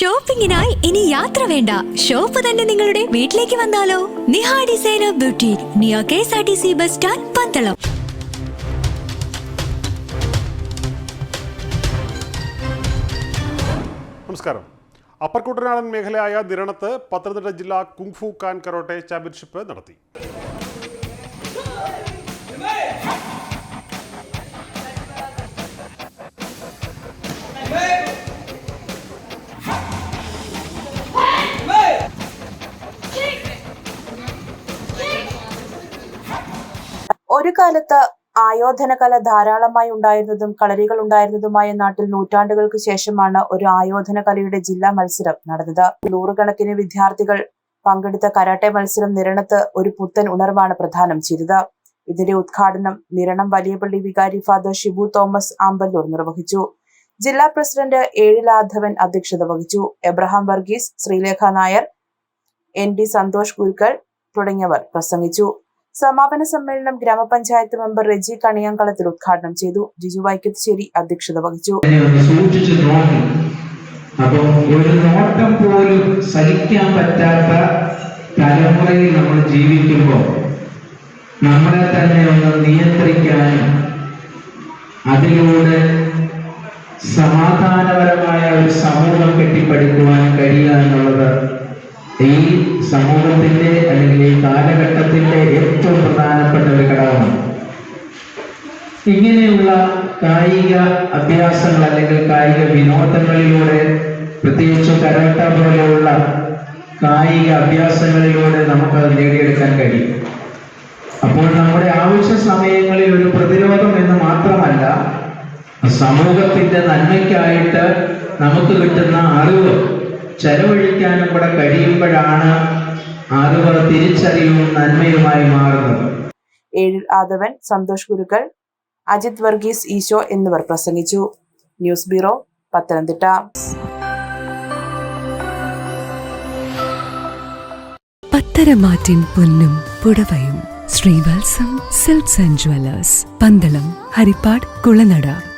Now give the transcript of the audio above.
ഷോപ്പിംഗിനായി ഇനി യാത്ര വേണ്ട. ഷോപ്പ് തന്നെ നിങ്ങളുടെ വീട്ടിലേക്ക് വന്നാലോ? Niha designer beauty near K S R T C bus stand Pandalam. നമസ്കാരം. അപ്പർ കുട്ടനാടൻ മേഖലയായ നിരണത്ത് പത്തനംതിട്ട ജില്ലാ കുങ്ഫു കാൻ കരോട്ടെ ചാമ്പ്യൻഷിപ്പ് നടത്തി. ഒരു കാലത്ത് ആയോധന കല ധാരാളമായി ഉണ്ടായിരുന്നതും കളരികൾ ഉണ്ടായിരുന്നതുമായ നാട്ടിൽ നൂറ്റാണ്ടുകൾക്ക് ശേഷമാണ് ഒരു ആയോധന കലയുടെ ജില്ലാ മത്സരം നടന്നത്. നൂറുകണക്കിന് വിദ്യാർത്ഥികൾ പങ്കെടുത്ത കരാട്ടെ മത്സരം നിരണത്ത് ഒരു പുത്തൻ ഉണർവാണ് പ്രധാനം ചെയ്തത്. ഇതിന്റെ ഉദ്ഘാടനം നിരണം വലിയപള്ളി വികാരി ഫാദർ ഷിബു തോമസ് ആമ്പല്ലൂർ നിർവഹിച്ചു. ജില്ലാ പ്രസിഡന്റ് ഏഴിലാധവൻ അധ്യക്ഷത വഹിച്ചു. എബ്രഹാം വർഗീസ് ശ്രീലേഖ നായർ എൻ ഡി സന്തോഷ് ഗുരുക്കൾ തുടങ്ങിയവർ പ്രസംഗിച്ചു. സമാപന സമ്മേളനം ഗ്രാമപഞ്ചായത്ത് മെമ്പർ റെജി കണിയാങ്കളത്തിൽ ഉദ്ഘാടനം ചെയ്തു. ജിജു വൈക്കത്തുശ്ശേരി അധ്യക്ഷത വഹിച്ചു. നോട്ടം പോലും സഹിക്കാൻ പറ്റാത്ത തലമുറയിൽ നമ്മൾ ജീവിക്കുമ്പോൾ നമ്മളെ തന്നെ ഒന്ന് നിയന്ത്രിക്കാനും അതിലൂടെ സമാധാനപരമായ ഒരു സമൂഹം കെട്ടിപ്പടുക്കുവാൻ കഴിയുക എന്നുള്ളത് സമൂഹത്തിന്റെ അല്ലെങ്കിൽ ഈ കാലഘട്ടത്തിന്റെ ഏറ്റവും പ്രധാനപ്പെട്ട ഒരു ഘടകമാണ്. ഇങ്ങനെയുള്ള കായിക അഭ്യാസങ്ങൾ അല്ലെങ്കിൽ കായിക വിനോദങ്ങളിലൂടെ പ്രത്യേകിച്ച് കരാട്ട പോലെയുള്ള കായിക അഭ്യാസങ്ങളിലൂടെ നമുക്കത് നേടിയെടുക്കാൻ കഴിയും. അപ്പോൾ നമ്മുടെ ആവശ്യ സമയങ്ങളിൽ ഒരു പ്രതിരോധം എന്ന് മാത്രമല്ല സമൂഹത്തിന്റെ നന്മയ്ക്കായിട്ട് നമുക്ക് കിട്ടുന്ന അറിവ് ചെലവഴിക്കാനും കൂടെ കഴിയുമ്പോഴാണ് അറിവ് തിരിച്ചറിവും നന്മയുമായി മാറുന്നത് ഏഴിൽ ആദവൻ സന്തോഷ് ഗുരുക്കൾ അജിത് വർഗീസ് ഈശോ എന്നിവർ പ്രസംഗിച്ചു. News bureau Pathanamthitta. പത്തരമാറ്റിൻ പൊന്നും പുടവയും Sreevatsam silks and jewellers Pandalam Haripad Kulanada.